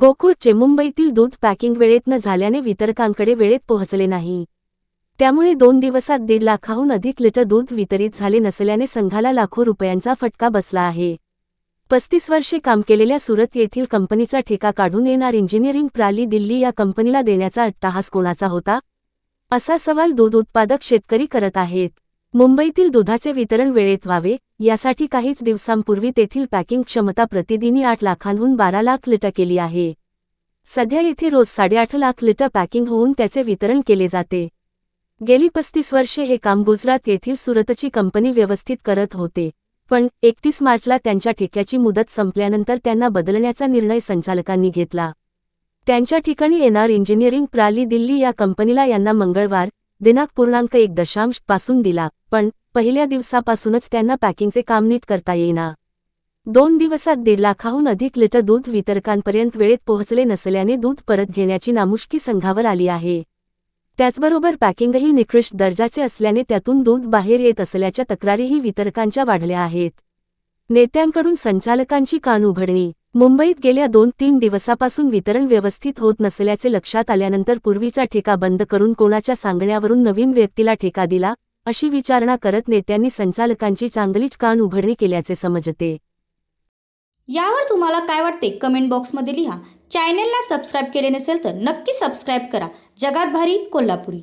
गोकुळचे मुंबईतील दूध पॅकिंग वेळेत न झाल्याने वितरकांकडे वेळेत पोहोचले नाही. त्यामुळे दोन दिवसात दीड लाखाहून अधिक लिटर दूध वितरित झाले नसल्याने संघाला लाखो रुपयांचा फटका बसला आहे. पस्तीस वर्षे काम केलेल्या सुरत येथील कंपनीचा ठेका काढून येणार इंजिनिअरिंग प्राली दिल्ली या कंपनीला देण्याचा अट्टाहास कोणाचा होता? असा सवाल दूध उत्पादक शेतकरी करत आहेत. मुंबईतील दुधाचे वितरण वेळेत व्हावे यासाठी काहीच दिवसांपूर्वी तेथील पॅकिंग क्षमता प्रतिदिनी आठ लाखांहून बारा लाख लिटर केली आहे. सध्या येथे रोज साडेआठ लाख लिटर पॅकिंग होऊन त्याचे वितरण केले जाते. गेली पस्तीस वर्षे हे काम गुजरात येथील सुरतची कंपनी व्यवस्थित करत होते पण एकतीस मार्चला त्यांच्या ठेक्याची मुदत संपल्यानंतर त्यांना बदलण्याचा निर्णय संचालकांनी घेतला. त्यांच्या ठिकाणी येणार इंजिनिअरिंग प्राली दिल्ली या कंपनीला यांना मंगळवार दिनांक पूर्णांक एक दशांशपासून दिला पण पहिल्या दिवसापासूनच त्यांना पॅकिंगचे काम नीट करता येईना. दोन दिवसात दीड लाखाहून अधिक लिटर दूध वितरकांपर्यंत वेळेत पोहोचले नसल्याने दूध परत घेण्याची नामुष्की संघावर आली आहे. त्याचबरोबर पॅकिंगही निकृष्ट दर्जाचे असल्याने त्यातून दूध बाहेर येत असल्याच्या तक्रारीही वितरकांच्या वाढल्या आहेत. नेत्यांकडून संचालकांची कान उघडणी मुंबईत गेल्या दोन तीन दिवसापासून वितरण व्यवस्थित होत नसल्याचे लक्षात आल्यानंतर पूर्वीचा ठेका बंद करून कोणाच्या सांगण्यावरून नवीन व्यक्तीला ठेका दिला अशी विचारणा करत नेत्यांनी संचालकांची चांगलीच कान उघडणी केल्याचे समजते. यावर तुम्हाला काय वाटते कमेंट बॉक्समध्ये लिहा. चॅनेलला सबस्क्राईब केले नसेल तर नक्की सबस्क्राईब करा. जगात भारी कोल्हापुरी.